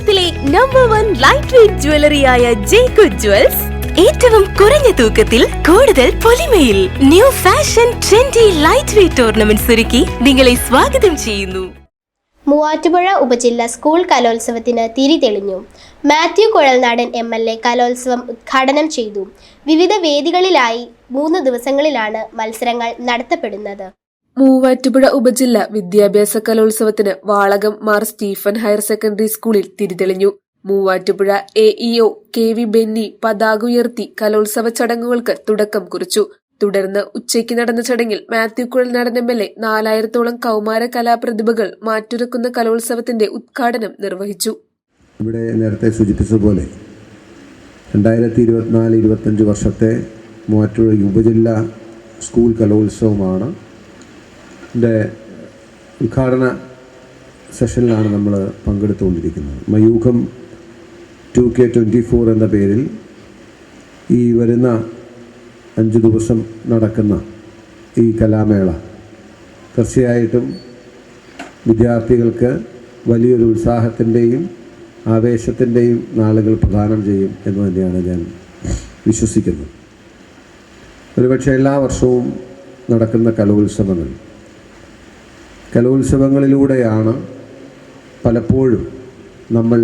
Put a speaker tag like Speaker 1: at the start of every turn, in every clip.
Speaker 1: കേരളത്തിലെ number one light weight ജ്വല്ലറിയായ ജേക്കു ജ്വൽസ് ഏറ്റവും കുറഞ്ഞ തൂക്കത്തിൽ കൂടുതൽ പൊലിമയിൽ new fashion trendy light weight tournament ഒരുക്കി നിങ്ങളെ സ്വാഗതം ചെയ്യുന്നു.
Speaker 2: മൂവാറ്റുപുഴ ഉപജില്ല സ്കൂൾ കലോത്സവത്തിന് തിരി തെളിഞ്ഞു. Mathew Kuzhalnadan M L A കലോത്സവം ഉദ്ഘാടനം ചെയ്തു. വിവിധ വേദികളിലായി മൂന്ന് ദിവസങ്ങളിലാണ് മത്സരങ്ങൾ നടത്തപ്പെടുന്നത്.
Speaker 3: മൂവാറ്റുപുഴ ഉപജില്ല വിദ്യാഭ്യാസ കലോത്സവത്തിന് Valakom Mar Stephen higher secondary സ്കൂളിൽ തിരിതെളിഞ്ഞു. Muvattupuzha A EO K V Benny പതാക ഉയർത്തി കലോത്സവ ചടങ്ങുകൾക്ക് തുടക്കം കുറിച്ചു. തുടർന്ന് ഉച്ചയ്ക്ക് നടന്ന ചടങ്ങിൽ Mathew Kuzhalnadan M L A നാലായിരത്തോളം കൗമാര കലാപ്രതിഭകൾ മാറ്റുരക്കുന്ന കലോത്സവത്തിന്റെ ഉദ്ഘാടനം നിർവഹിച്ചു.
Speaker 4: ഇവിടെ നേരത്തെ സൂചിപ്പിച്ചതുപോലെ രണ്ടായിരത്തി ഇരുപത്തിനാല് ഇരുപത്തഞ്ച് വർഷത്തെ മൂവാറ്റുപുഴ ഉപജില്ല സ്കൂൾ കലോത്സവമാണ്. ഇതിന്റെ ഉദ്ഘാടന സെഷനിലാണ് നമ്മൾ പങ്കെടുത്തുകൊണ്ടിരിക്കുന്നത്. Mayukham two K twenty four എന്ന പേരിൽ ഈ വരുന്ന അഞ്ച് ദിവസം നടക്കുന്ന ഈ കലാമേള തീർച്ചയായിട്ടും വിദ്യാർത്ഥികൾക്ക് വലിയൊരു ഉത്സാഹത്തിന്റെയും ആവേശത്തിന്റെയും നാളുകൾ പ്രദാനം ചെയ്യും എന്ന് തന്നെയാണ് ഞാൻ വിശ്വസിക്കുന്നത്. ഒരുപക്ഷെ എല്ലാ വർഷവും നടക്കുന്ന കലോത്സവങ്ങൾ കലോത്സവങ്ങളിലൂടെയാണ് പലപ്പോഴും നമ്മൾ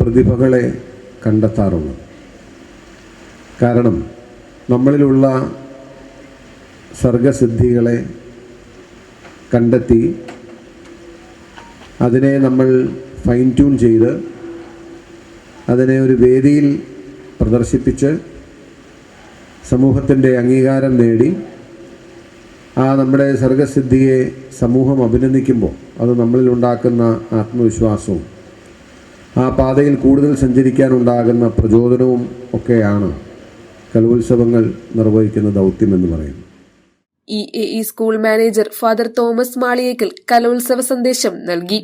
Speaker 4: പ്രതിഭകളെ കണ്ടെത്താറുള്ളത്. കാരണം നമ്മളിലുള്ള സർഗസിദ്ധികളെ കണ്ടെത്തി അതിനെ നമ്മൾ ഫൈൻ ട്യൂൺ ചെയ്ത് അതിനെ ഒരു വേദിയിൽ പ്രദർശിപ്പിച്ച് സമൂഹത്തിന്റെ അംഗീകാരം നേടി ആ നമ്മുടെ സർഗസിദ്ധിയെ സമൂഹം അഭിനന്ദിക്കുമ്പോൾ അത് നമ്മളിൽ ഉണ്ടാക്കുന്ന ആത്മവിശ്വാസവും ആ പാതയിൽ കൂടുതൽ സഞ്ചരിക്കാനുണ്ടാകുന്ന പ്രചോദനവും ഒക്കെയാണ് കലോത്സവങ്ങൾ നിർവഹിക്കുന്ന ദൗത്യം എന്ന് പറയുന്നത്.
Speaker 3: E A E school manager father Thomas Maliyekkal കലോത്സവ സന്ദേശം നൽകി.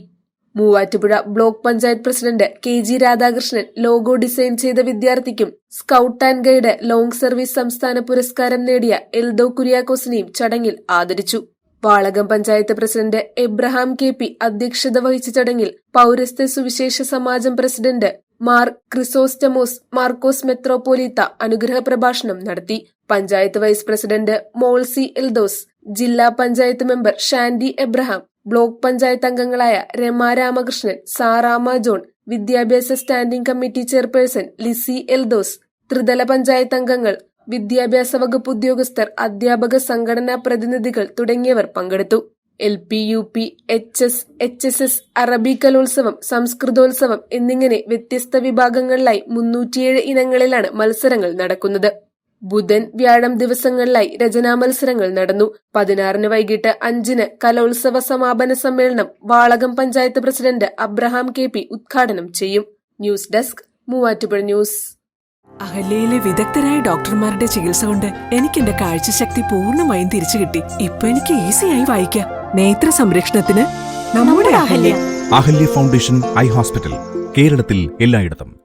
Speaker 3: Muvattupuzha block panchayat president K G Radhakrishnan logo design ചെയ്ത വിദ്യാർത്ഥിക്കും scout and guide long service സംസ്ഥാന പുരസ്കാരം നേടിയ എൽദോ കുര്യാക്കോസിനെയും ചടങ്ങിൽ ആദരിച്ചു. Valakom panchayat president Abraham K P അധ്യക്ഷത വഹിച്ച ചടങ്ങിൽ പൌരസ്ത്യ സുവിശേഷ സമാജം പ്രസിഡന്റ് മാർ ക്രിസോസ്റ്റമോസ് മാർക്കോസ് മെത്രോപോലീത്ത അനുഗ്രഹ പ്രഭാഷണം നടത്തി. പഞ്ചായത്ത് വൈസ് പ്രസിഡന്റ് മോൾസി എൽദോസ് ജില്ലാ panchayat member Shandy Abraham block panchayat അംഗങ്ങളായ രമ രാമകൃഷ്ണൻ സാറാമ ജോൺ വിദ്യാഭ്യാസ standing committee chairperson Lissy Eldose ത്രിതല പഞ്ചായത്ത് അംഗങ്ങൾ വിദ്യാഭ്യാസ വകുപ്പ് ഉദ്യോഗസ്ഥർ അധ്യാപക സംഘടനാ പ്രതിനിധികൾ തുടങ്ങിയവർ പങ്കെടുത്തു. L P U P H S H S S അറബി കലോത്സവം സംസ്കൃതോത്സവം എന്നിങ്ങനെ വ്യത്യസ്ത വിഭാഗങ്ങളിലായി മുന്നൂറ്റിയേഴ് ഇനങ്ങളിലാണ് മത്സരങ്ങൾ നടക്കുന്നത്. ബുധൻ വ്യാഴം ദിവസങ്ങളിലായി രചനാ മത്സരങ്ങൾ നടന്നു. പതിനാറിന് വൈകിട്ട് അഞ്ചിന് കലോത്സവ സമാപന സമ്മേളനം Valakom panchayat president Abraham K P ഉദ്ഘാടനം ചെയ്യും. News desk Muvattupuzha news.
Speaker 5: അഹല്യയിലെ വിദഗ്ധരായ ഡോക്ടർമാരുടെ ചികിത്സ കൊണ്ട് എനിക്ക് എന്റെ കാഴ്ചശക്തി പൂർണമായും തിരിച്ചു കിട്ടി. ഇപ്പൊ എനിക്ക് ഈസിയായി വായിക്കാം. നേത്ര സംരക്ഷണത്തിന് നമ്മുടെ Ahalya.
Speaker 6: Ahalya foundation eye hospital കേരളത്തിൽ എല്ലായിടത്തും.